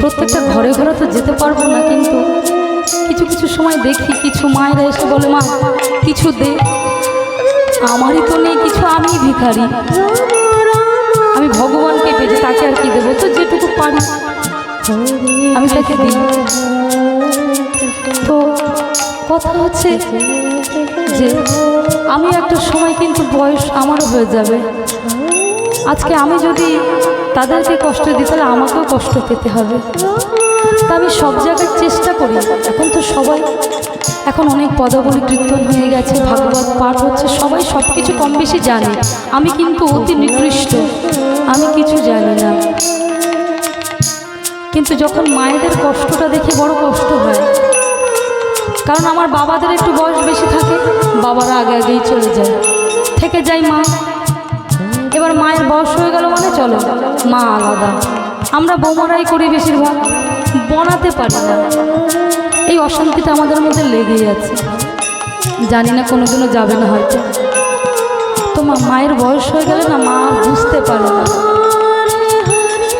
প্রত্যেকটা ঘরে ঘরে তো যেতে পারব না কিন্তু কিছু কিছু সময় দেখি কিছু মায়েরা এসে বলে, মা, কিছু দে। আমারই তো নেই, কিছু আমি ভিখারি। আমি ভগবানকে পেয়েছি, তাকে আর কি দেবো? তো যেটুকু পারি, আমি তাকে দিই। তো কথা হচ্ছে যে, আমি একটা সময় কিন্তু বয়স আমারও হয়ে যাবে। আজকে আমি যদি তাদেরকে কষ্ট দিতে তাহলে আমাকেও কষ্ট পেতে হবে। তা আমি সব জায়গায় চেষ্টা করি। এখন তো সবাই, এখন অনেক পদাবলী কীর্তন হয়ে গেছে, ভাগবত পাঠ হচ্ছে, সবাই সব কিছু কম বেশি জানে। আমি কিন্তু অতি নিকৃষ্ট, আমি কিছু জানি না। কিন্তু যখন মায়েদের কষ্টটা দেখে বড় কষ্ট হয়, কারণ আমার বাবাদের একটু বয়স বেশি থাকে, বাবারা আগে আগেই চলে যায়। থেকে যায় মা এবার মায়ের বয়স হয়ে গেল মানে চলো, মা আলাদা। আমরা বৌমারাই করি বেশিরভাগ, বনাতে পারি না। এই অশান্তিটা আমাদের মধ্যে লেগেই আছে। জানি না কোনোদিনও যাবে না হয়তো। তো মা, মায়ের বয়স হয়ে গেলে না মা বুঝতে পারে না।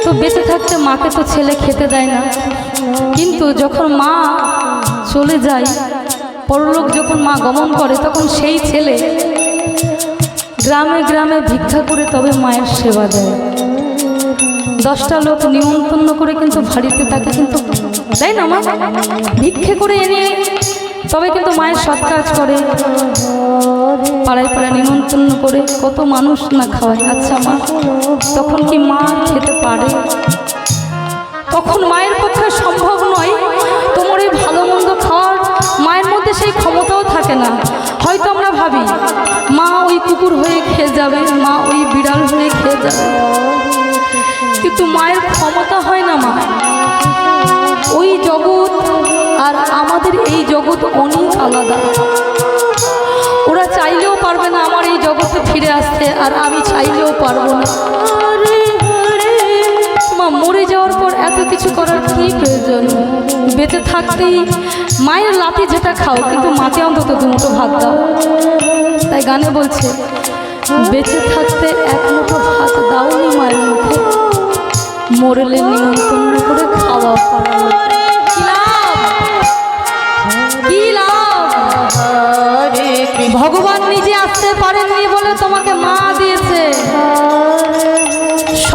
তো বেঁচে থাকতে মাকে তো ছেলে খেতে দেয় না। কিন্তু যখন মা চলে যায়, পরলোক যখন মা গমন করে, তখন সেই ছেলে গ্রামে গ্রামে ভিক্ষা করে তবে মায়ের সেবা দেয়। দশটা লোক নিমন্ত্রণ করে কিন্তু ভারিতে তাকে কিন্তু দেয় না মা। ভিক্ষে করে এনে তবে কিন্তু মায়ের সৎ কাজ করে। পাড়ায় পাড়ায় নিমন্ত্রণ করে কত মানুষ না খাওয়ায়। আচ্ছা মা, তখন কি মা খেতে পারে? তখন মায়ের পক্ষে সম্ভব যাবে কিন্তু মায়ের ক্ষমতা হয় না মা। ওই জগৎ আর আমাদের এই জগৎ অনেক আলাদা। ওরা চাইলেও পারবে না আমার এই জগতে ফিরে আসতে, আর আমি চাইলেও পারব না। মা মরে যাওয়ার পর এত কিছু করার কী প্রয়োজন? বেঁচে থাকতেই মায়ের লাতি যেটা খাও কিন্তু মাকে অন্তত দুমুটো ভাত দাও। তাই গানে বলছে বেঁচে থাকতে এক মুঠো ভাত দাওনি মায়ের মুখে। মরলে নিমন্ত্রণ করে খাওয়া ভগবান নিজে আসতে পারেননি বলে তোমাকে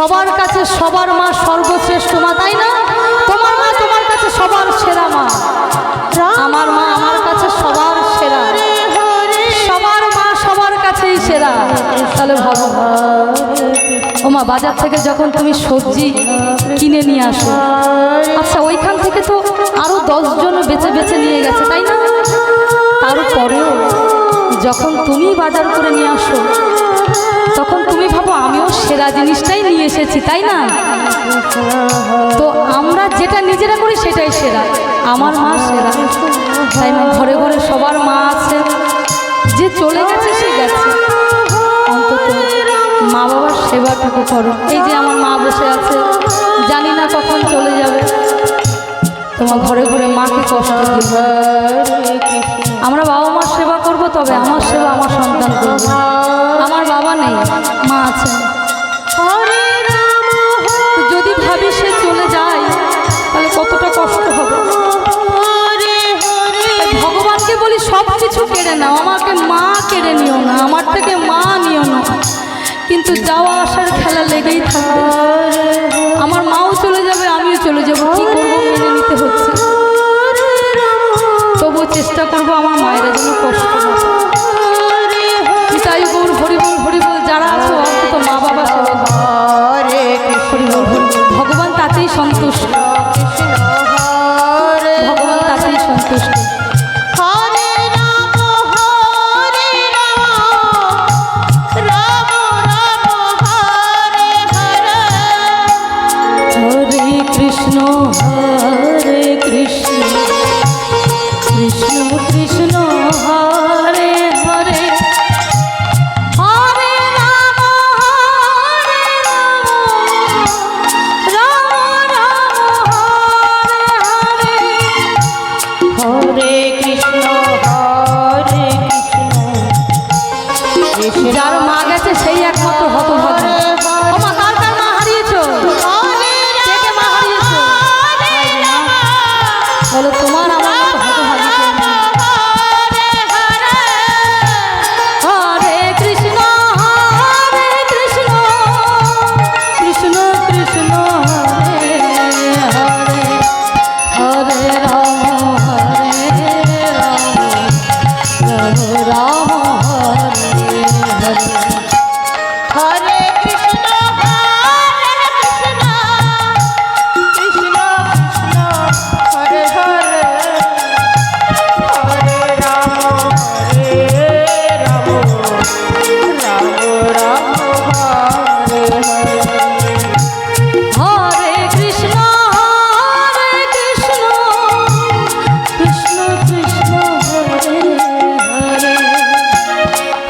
সবার কাছে সবার মা সর্বশ্রেষ্ঠ মা, তাই না? তোমার মা তোমার কাছে সবার সেরা মা। আমার মা আমার কাছে সবার সেরা। সবার মা সবার কাছেই সেরা। তাহলে ভাবো। ও মা, বাজার থেকে যখন তুমি সবজি কিনে নিয়ে আসো আচ্ছা ওইখান থেকে তো আরও দশজন বেছে বেছে নিয়ে গেছে, তাই না? তারপরেও যখন তুমি বাজার করে নিয়ে আসো সেরা জিনিসটাই নিয়ে এসেছি, তাই না? তো আমরা যেটা নিজেরা করি সেটাই সেরা। আমার মা সেরা। তাই না ঘরে ঘরে সবার মা আছে। যে চলে গেছে, সে গেছে। মা বাবার সেবাটুকু করো। এই যে আমার মা বসে আছে, জানি না কখন চলে যাবে। তোমার ঘরে ঘরে মাকে কষ্ট আমরা বাবা মার সেবা করব, তবে আমার সেবা আমার সন্তান করবে কিন্তু যাওয়া 아.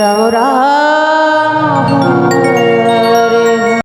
রাম রাম হরে